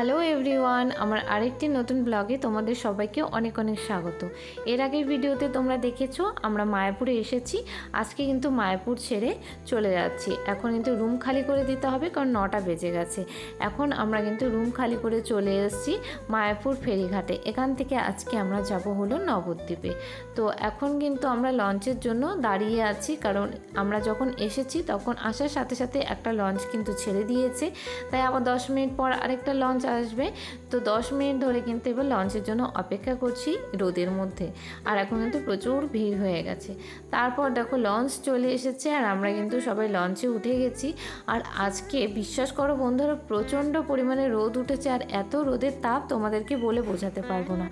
Everyone, আমার আরেকটি নতুন ব্লগে তোমাদের সবাইকে অনেক অনেক স্বাগত। এর আগের ভিডিওতে তোমরা দেখেছ, আমরা মায়াপুরে এসেছি, আজকে কিন্তু মায়াপুর ছেড়ে চলে যাচ্ছি। এখন কিন্তু রুম খালি করে দিতে হবে কারণ নটা বেজে গেছে। এখন আমরা কিন্তু রুম খালি করে চলে এসেছি মায়াপুর ফেরিঘাটে। এখান থেকে আজকে আমরা যাব হলো নবদ্বীপে। তো এখন কিন্তু আমরা লঞ্চের জন্য দাঁড়িয়ে আছি, কারণ আমরা যখন এসেছি তখন আসার সাথে সাথে একটা লঞ্চ কিন্তু ছেড়ে দিয়েছে। তাই আবার দশ মিনিট পর আরেকটা লঞ্চ আসবে। তো দশ মিনিট ধরে কিন্তু এবার লঞ্চের জন্য অপেক্ষা করছি রোদের মধ্যে। আর এখন কিন্তু প্রচুর ভিড় হয়ে গেছে। তারপর দেখো লঞ্চ চলে এসেছে আর আমরা কিন্তু সবাই লঞ্চে উঠে গেছি। আর আজকে বিশ্বাস করো বন্ধুরা, প্রচণ্ড পরিমাণে রোদ উঠেছে আর এত রোদের তাপ তোমাদেরকে বলে বোঝাতে পারব না।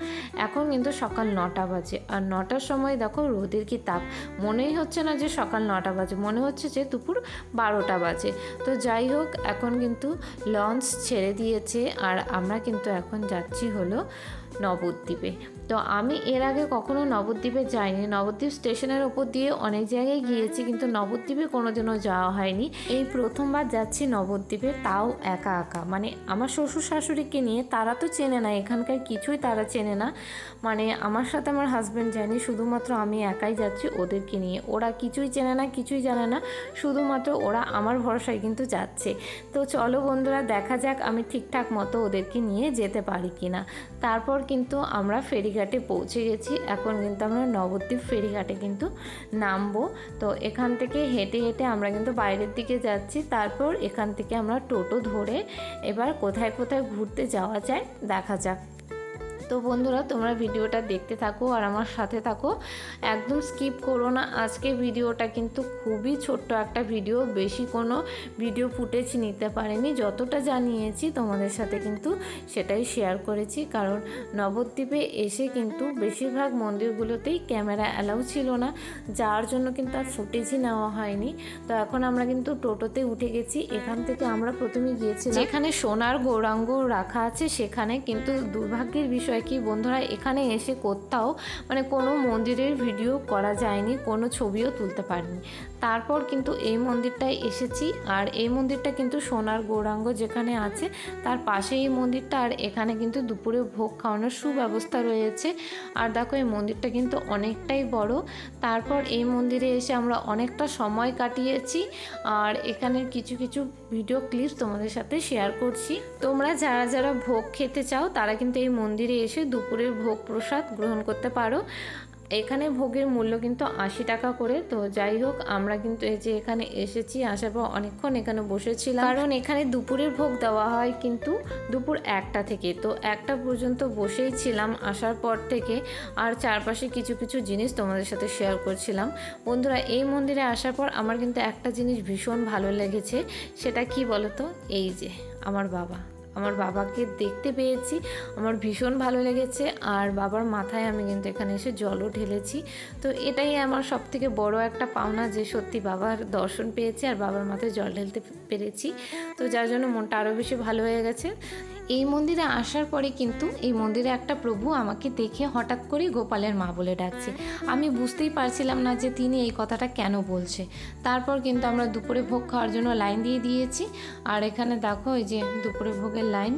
এখন কিন্তু সকাল নটা বাজে আর নটার সময় দেখো রোদের কি তাপ। মনেই হচ্ছে না যে সকাল নটা বাজে, মনে হচ্ছে যে দুপুর বারোটা বাজে। তো যাই হোক, এখন কিন্তু লঞ্চ ছেড়ে দিয়েছে আর আমরা কিন্তু এখন যাচ্ছি হলো নবদ্বীপে। তো আমি এর আগে কখনো নবদ্বীপে যাইনি। নবদ্বীপ স্টেশনের ওপর দিয়ে অনেক জায়গায় গিয়েছি, কিন্তু নবদ্বীপে কোনো কোনোদিনও যাওয়া হয়নি। এই প্রথমবার যাচ্ছি নবদ্বীপে, তাও একা একা। মানে আমার শ্বশুর শাশুড়িকে নিয়ে তারা তো চেনে না, এখানকার কিছুই তারা চেনে না। মানে আমার সাথে আমার হাজব্যান্ড যায়নি শুধুমাত্র আমি একাই যাচ্ছি ওদেরকে নিয়ে। ওরা কিছুই চেনে না, কিছুই জানে না, শুধুমাত্র ওরা আমার ভরসায় কিন্তু যাচ্ছে। তো চলো বন্ধুরা, দেখা যাক আমি ঠিকঠাক মতো ওদেরকে নিয়ে যেতে পারি কি না তারপর কিন্তু আমরা ফেরিঘাটে পৌঁছে গেছি। এখন কিন্তু আমরা নবদ্বীপ ফেরিঘাটে কিন্তু নামবো। তো এখান থেকে হেঁটে হেঁটে আমরা কিন্তু বাইরের দিকে যাচ্ছি। তারপর এখান থেকে আমরা টোটো ধরে এবার কোথায় কোথায় ঘুরতে যাওয়া যায় দেখা যাক। তো বন্ধুরা, তোমরা ভিডিওটা দেখতে থাকো আর আমার সাথে থাকো। একদম স্কিপ করো না, আজকে ভিডিওটা কিন্তু খুবই ছোট্ট একটা ভিডিও, বেশি কোনো ভিডিও ফুটেজ নিতে পারেনি। যতটা জানিয়েছি, তোমাদের সাথে কিন্তু সেটাই শেয়ার করেছি, কারণ নবদ্বীপে এসে কিন্তু বেশিরভাগ মন্দিরগুলোতেই ক্যামেরা অ্যালাউ ছিল না, যার জন্য কিন্তু আর ফুটেজই নেওয়া হয়নি। তো এখন আমরা কিন্তু টোটোতে উঠে গেছি, এখান থেকে আমরা প্রথমে গিয়েছিলাম। যেখানে সোনার গৌরাঙ্গ রাখা আছে, সেখানে কিন্তু দুর্ভাগ্যের বিষয় কি? বন্ধুরা, এখানে এসে কোথাও মানে কোনো মন্দিরের ভিডিও করা যায়নি, কোনো ছবিও তুলতে পারিনি। তারপর কিন্তু এই মন্দিরটায় এসেছি আর এই মন্দিরটা কিন্তু সোনার গৌরাঙ্গ যেখানে আছে, তার পাশে এই মন্দিরটা আর এখানে কিন্তু দুপুরে ভোগ খাওয়ানোর সুব্যবস্থা রয়েছে। আর দেখো, এই মন্দিরটা কিন্তু অনেকটাই বড়। তারপর এই মন্দিরে এসে আমরা অনেকটা সময় কাটিয়েছি আর এখানের কিছু কিছু ভিডিও ক্লিপ তোমাদের সাথে শেয়ার করছি। তোমরা যারা যারা ভোগ খেতে চাও, তারা কিন্তু এই মন্দিরে এসে দুপুরের ভোগ প্রসাদ গ্রহণ করতে পারো। এখানে ভোগের মূল্য কিন্তু আশি টাকা করে। তো যাই হোক, আমরা কিন্তু এই যে এখানে এসেছি, আসার পর অনেকক্ষণ এখানে বসেছিলাম। কারণ এখানে দুপুরের ভোগ দেওয়া হয় কিন্তু দুপুর একটা থেকে। তো একটা পর্যন্ত বসেই ছিলাম। আসার পর থেকে আর চারপাশে কিছু কিছু জিনিস তোমাদের সাথে শেয়ার করছিলাম। বন্ধুরা, এই মন্দিরে আসার পর আমার কিন্তু একটা জিনিস ভীষণ ভালো লেগেছে। সেটা কি বলতো? এই যে, আমার বাবা। আমার বাবাকে দেখতে পেয়েছি, আমার ভীষণ ভালো লেগেছে, আর বাবার মাথায় আমি কিন্তু এখানে এসে জলও ঢেলেছি। তো এটাই আমার সব থেকে বড় একটা পাওনা যে সত্যি বাবার দর্শন পেয়েছি, আর বাবার মাথায় জল ঢেলতে পেরেছি। তো যার জন্য মনটা আরও বেশি ভালো হয়ে গেছে। এই মন্দিরে আসার পরে কিন্তু এই মন্দিরে একটা প্রভু আমাকে দেখে হঠাৎ করে গোপালের মা বলে ডাকছে। আমি বুঝতেই পারছিলাম না যে তিনি এই কথাটা কেন বলছে। তারপর কিন্তু আমরা দুপুরে ভোগ খাওয়ার জন্য লাইন দিয়ে দিয়েছি। আর এখানে দেখো এই যে দুপুরে ভোগের লাইন।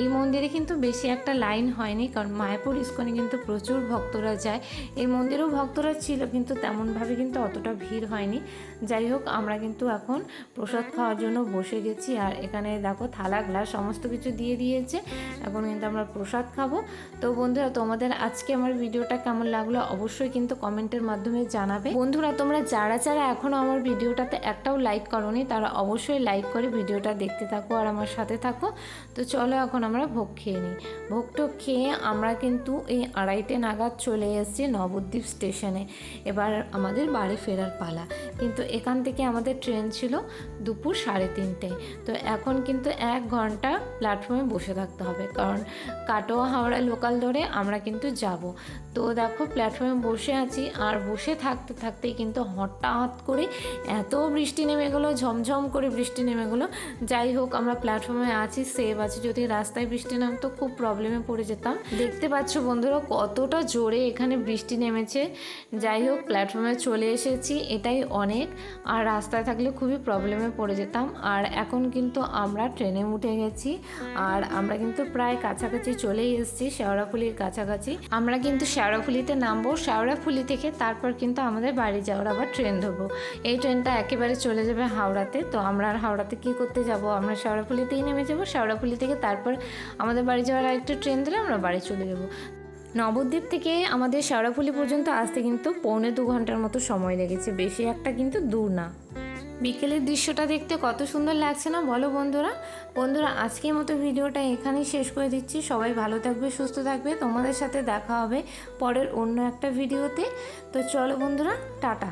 এই মন্দিরে কিন্তু বেশি একটা লাইন হয়নি, কারণ মায়াপুর ইস্কনে কিন্তু প্রচুর ভক্তরা যায়। এই মন্দিরেও ভক্তরা ছিল, কিন্তু তেমনভাবে কিন্তু অতটা ভিড় হয়নি। যাই হোক, আমরা কিন্তু এখন প্রসাদ খাওয়ার জন্য বসে গেছি। আর এখানে দেখো থালা, গ্লাস সমস্ত কিছু দিয়ে দিয়েছে। এখন কিন্তু আমরা প্রসাদ খাব। তো বন্ধুরা, তোমাদের আজকে আমার ভিডিওটা কেমন লাগল অবশ্যই কিন্তু কমেন্টের মাধ্যমে জানাবে। বন্ধুরা, তোমরা যারা যারা এখনও আমার ভিডিওটাতে একটাও লাইক করনি, তারা অবশ্যই লাইক করে ভিডিওটা দেখতে থাকো আর আমার সাথে থাকো। তো চলো এখন আমরা ভোগ খেয়ে নিই। ভোগ ভোগটো খেয়ে আমরা কিন্তু এই আড়াইটে নাগাদ চলে এসেছি নবদ্বীপ স্টেশনে। এবার আমাদের বাড়ি ফেরার পালা। কিন্তু এখান থেকে আমাদের ট্রেন ছিল দুপুর সাড়ে তিনটে। তো এখন কিন্তু এক ঘণ্টা প্ল্যাটফর্মে বসে থাকতে হবে। কারণ কাটোয়া হাওড়া লোকাল ধরে আমরা কিন্তু যাব। তো দেখো প্ল্যাটফর্মে বসে আছি আর বসে থাকতে থাকতেই কিন্তু হঠাৎ করে এত বৃষ্টি নেমে গেলো, ঝমঝম করে বৃষ্টি নেমে গেলো। যাই হোক, আমরা প্ল্যাটফর্মে আছি সেভ আছি। যদি রাস্তায় বৃষ্টি নামতো খুব প্রবলেমে পড়ে যেতাম। দেখতে পাচ্ছ বন্ধুরা কতটা জোরে এখানে বৃষ্টি নেমেছে। যাই হোক প্ল্যাটফর্মে চলে এসেছি, এটাই অনেক। আর রাস্তায় থাকলে খুবই প্রবলেমে পড়ে যেতাম। আর এখন কিন্তু আমরা ট্রেনে উঠে গেছি। আর আর আমরা কিন্তু প্রায় কাছাকাছি চলেই এসেছি, শেওড়াফুলির কাছাকাছি। আমরা কিন্তু শেওড়াফুলিতে নামবো, শেওড়াফুলি থেকে তারপর কিন্তু আমাদের বাড়ি যাওয়ার আবার ট্রেন ধরবো। এই ট্রেনটা একেবারে চলে যাবে হাওড়াতে। তো আমরা আর হাওড়াতে কী করতে যাব? আমরা শেওড়াফুলিতেই নেমে যাব। শেওড়াফুলি থেকে তারপর আমাদের বাড়ি যাওয়ার আরেকটা ট্রেন ধরে আমরা বাড়ি চলে যাব। নবদ্বীপ থেকে আমাদের শেওড়াফুলি পর্যন্ত আসতে কিন্তু পৌনে দু ঘণ্টার মতো সময় লেগেছে। বেশি একটা কিন্তু দূর না। বিকেলের দৃশ্যটা দেখতে কত সুন্দর লাগছে না? বলো বন্ধুরা। বন্ধুরা, আজকের মতো ভিডিওটা এখানেই শেষ করে দিচ্ছি। সবাই ভালো থাকবে, সুস্থ থাকবে। তোমাদের সাথে দেখা হবে পরের অন্য একটা ভিডিওতে। তো চলো বন্ধুরা, টাটা।